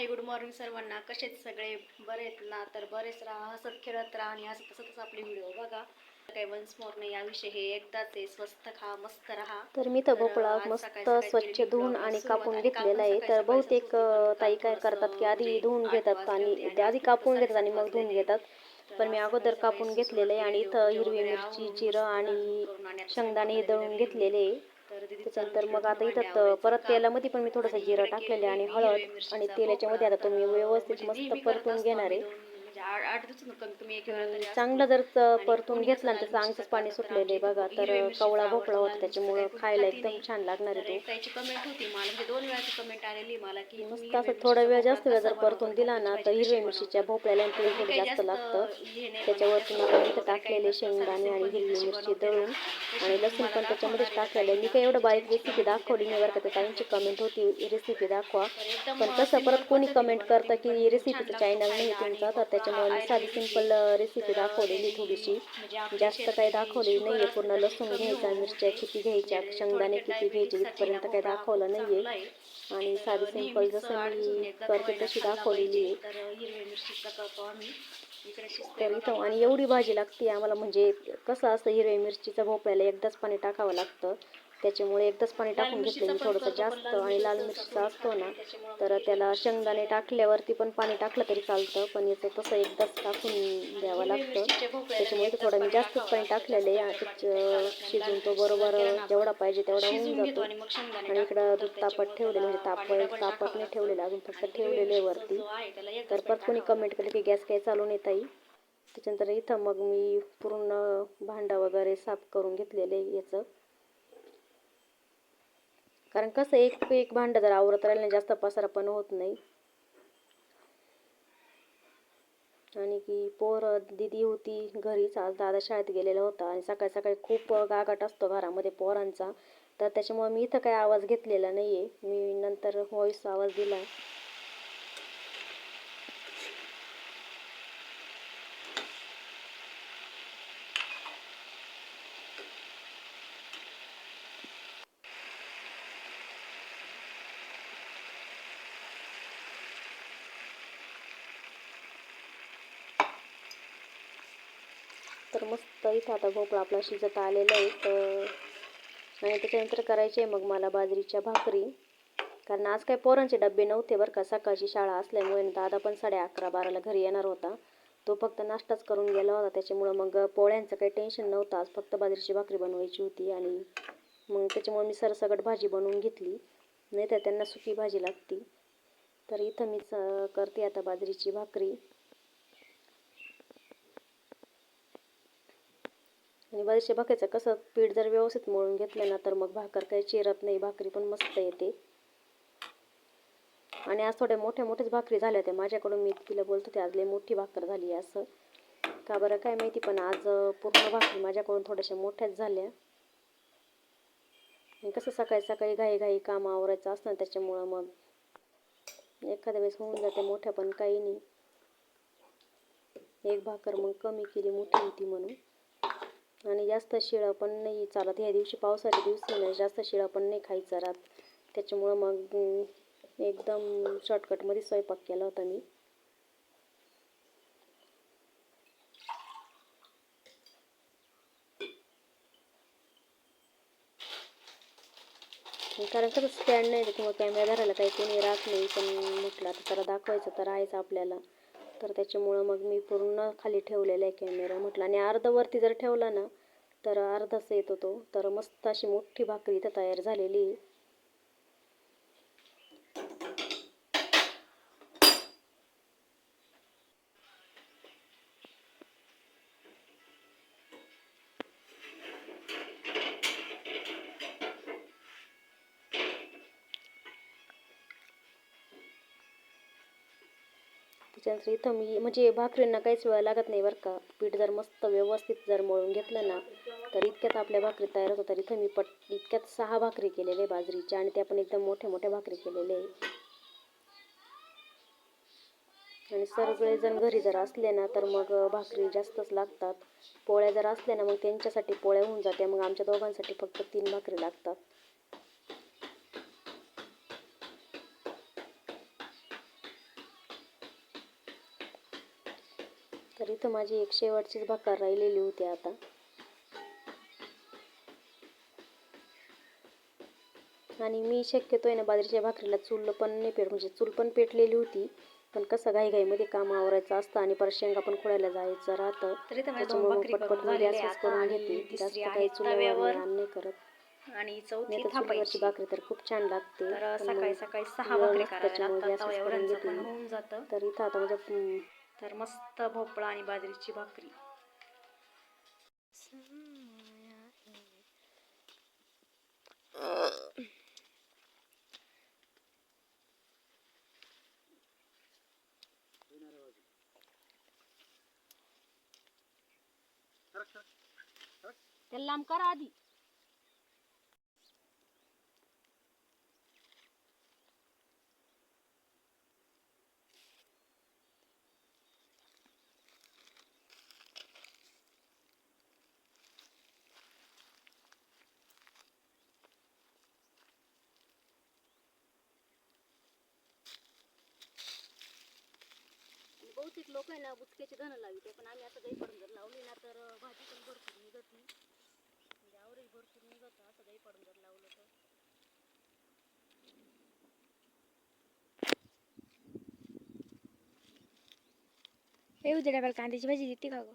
Hi good morning सर्वांना. कसे सगळे? बरे आहेत ना? तर बरेच राहा हसत खेळत राहा आणि हसत हसतच आपले व्हिडिओ बघा. काही वन्स मोर नाही याविषयी हे एकदाच आहे. स्वस्त खा मस्त राहा. तर मी तर भोपळा मस्त स्वच्छ धुवून आणि कापून घेतलेला आहे. तर बहुतेक ताई काय करतात की आधी म्हणजे धुवून घेतात आणि ते आधी कापून घेतात आणि मग धुवून. घेतात. पण मी अगोदर कापून घेतलेलं आहे आणि इथं हिरवी मिरची जिरं आणि शेंगदाणे दळून घेतलेले. आहे. तर त्याच्यानंतर चालू मग आता इथं परत. तेलामध्ये पण मी थोडंसं आणि जिरं टाकलेलं आहे आणि हळद आणि तेलाच्या मध्ये. आता तो मी तर व्यवस्थित म्हणजे मस्त परतून घेणार आहे म्हणजे आठ आठ कमी एक तरी. चांगलं जर च- परतून घेतला लाल त्याचं अंगच पाणी तर सुटलेलं आहे बघा तर कवळा भोपळा होता त्याच्यामुळं खायला एकदम. छान लागणार तर आहे एक ताईची कमेंट होती मला म्हणजे दोन वेळाची कमेंट आलेली मला की तो तुम्ही मस्त हिरव्या असं थोडा वेळ मिरचीचा जास्त वेळ जर भोपळा परतून दिला ना तर हिरव्या? मिरचीच्या भोपळ्याला आणि तर थोडं जास्त लागतं मग मी इथं टाकलेले शेंगदाणे आणि हिरवी मिरची ना, दळून आणि लसूण तुम्हाला पण त्याच्यामध्येच टाकलेलं आहे मी. काही एवढं बारीक रेसिपी दाखवली नाही बरं का त्या ताईंची. कमेंट होती रेसिपी दाखवा तर पण कसं simple परत कोणी कमेंट करतं की रेसिपीचं चॅनल नाही तुमचं तर त्याच्यामुळे मी साधी सिंपल रेसिपी दाखवलेली थोडीशी. जास्त काही दाखवलेली दाखवली शुगर नाहीये पूर्ण लसूण घ्यायचा मिरच्या किती घ्यायच्या शेंगदाणे किती घ्यायचे इथपर्यंत काही दाखवलं नाही नाहीये. आहे. आणि साधी सिंपल जसं मी करते तशी दाखवलेली आहे. तर इथं आणि एवढी भाजी लागते आम्हाला म्हणजे कसं असतं हिरव्या मिरचीचा भोपळ्याला एकदाच पाणी टाकावं लागतं. त्याच्यामुळे एकदाच पाणी टाकून घेतलं मी थोडंसं जास्त आणि लाल मिरचीचा मिरचीचा असं असतो ना तर त्याला शेंगदाणे टाकल्यावरती पण पाणी टाकलं तरी चालतं पण याचं तसं एकदाच टाकून द्यावं हिरवी लागतं त्याच्यामुळे थोडं मी जास्तच पाणी टाकलेलं आहे. शिजून तो बरोबर जेवढा पाहिजे तेवढा होऊन जातो आणि इकडं. दूध तापत ठेवलेलं म्हणजे ताप तापत नाही. ठेवलेलं अजून फक्त ठेवलेलं आहे वरती तर परत कोणी कमेंट. केलं की गॅस काही चालू नाही ताई त्याच्यानंतर इथं मग मी पूर्ण भांडा वगैरे साफ करून घेतलेलं याचं कारण कसं एक पे एक भांडं जर आवरत राहिलं जास्त पसारा पण होत नाही. आणि की पोर दिदी होती घरीच आज दादा शाळेत गेलेला होता. आणि सकाळी सकाळी खूप गागाट असतो घरामध्ये पोरांचा. तर त्याच्यामुळे मी इथं काही आवाज घेतलेला नाही आहे मी नंतर व्हॉईस आवाज दिला तर मस्त इथं आता भोपळा आपला शिजत आलेला आहे. तर आणि त्याच्यानंतर करायचे मग मला बाजरीच्या भाकरी. कारण आज काय पोरांचे डबे नव्हते बरं का. सकाळची शाळा असल्यामुळे दादा पण साडे अकरा बाराला घरी येणार होता. तो फक्त नाश्ताच करून गेला होता. त्याच्यामुळं मग पोळ्यांचं काही टेन्शन नव्हतं. आज फक्त बाजरीची भाकरी बनवायची होती आणि मग त्याच्यामुळे मी सरसगट भाजी बनवून घेतली. नाही तर त्यांना सुकी भाजी लागती. तर इथं मीच करते आता बाजरीची भाकरी. आणि बरेचसे भाकरीचं कसं पीठ जर व्यवस्थित मळून घेतलं ना तर मग भाकर काही चिरत नाही भाकरी पण मस्त येते. आणि आज थोड्या मोठ्या मोठ्याच भाकरी झाल्या होत्या. माझ्याकडून मी तिला बोलत होते आज लई मोठी भाकर झाली असं. का बरं काय माहिती पण आज पूर्ण भाकरी माझ्याकडून थोड्याशा मोठ्याच झाल्या. आणि कसं सकाळी सकाळी घाई घाई काम आवरायचं असतं ना त्याच्यामुळं मग एखाद्या वेळेस होऊन जाते मोठ्या पण काही नाही. एक भाकर मग कमी केली मोठी होती म्हणून. आणि जास्त शिळं पण नाही चालत. ह्या दिवशी पावसाच्या दिवशी ना जास्त शिळं पण नाही खायचं रात. त्याच्यामुळं मग एकदम शॉर्टकटमध्ये स्वयंपाक केला होता मी. कारण कसं स्टँड नाही किंवा कॅमेरा धरायला काही कोणी राहत नाही. पण म्हटलं आता त्याला दाखवायचं तर आहेच आपल्याला. तर त्याच्यामुळं मग मी पूर्ण खाली ठेवलेला आहे कॅमेरा म्हटलं. आणि अर्धवरती जर ठेवला ना तर अर्धाच येतो तो. तर मस्त अशी मोठी भाकरी इथं तयार झालेली त्याच्यानंतर इथं मी म्हणजे भाकरींना काहीच वेळ लागत नाही बरं का. पीठ जर मस्त व्यवस्थित जर मळून घेतलं ना तर इतक्यात आपल्या भाकरी तयार होतात. तर इथं मी पट इतक्यात सहा भाकरी केलेल्या आहे बाजरीच्या आणि त्या पण एकदम मोठ्या मोठ्या भाकरी केलेल्या आहे आणि सगळेजण घरी जर असले ना तर मग भाकरी जास्तच लागतात. पोळ्या जर असल्या ना मग त्यांच्यासाठी पोळ्या होऊन जाते मग आमच्या दोघांसाठी फक्त तीन भाकरी लागतात. तर इथं माझी एक शेवटचीच भाकर राहिलेली होती आता. आणि मी शक्यतो आहे ना बाजरीच्या भाकरीला चूल पण नाही पेट म्हणजे चूल पण पेटलेली होती पण कसं घाईघाईमध्ये काम आवरायचं असतं आणि परत शेंगा पण खोडायला जायचं राहतं. त्याच्यामुळे भाकरी पटपट करून गॅसच घेते. जास्त काही चुलीवर नाही करत. आणि चौथी थापायची. भाकरी तर खूप छान लागते सकाळी सकाळी सहा भाकरी त्याच्यामुळे लागतात. तर इथं आता म्हणजे तर मस्त भोपळा आणि बाजरीची भाकरी. लांब करा आधी. बहुतेक लोक आहे ना बुचक्याचे धनं लावित पण आम्ही असं काही पडून जर लावली ना तर भाजी पण भरपूर निघत नाही. म्हणजे आवरही भरपूर निघत असं काही पडून जर लावलं तर. हे उद्या डबल कांद्याची भाजी देते का गं?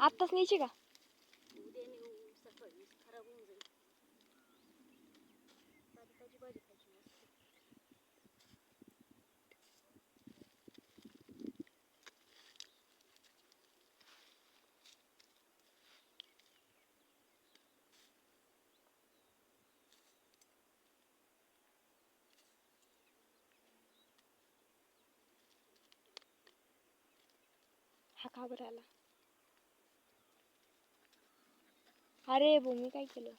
आत्ताच न्यायची का उद्या नेऊ सकाळी खराब होऊन जाईल ताजी ताजी भाजी खायची मस्त हा का बरं आला अरे भाऊ मी काय केलं?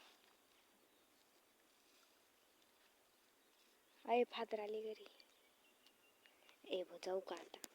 अरे फादर आली घरी. ए भाऊ जाऊ का आता?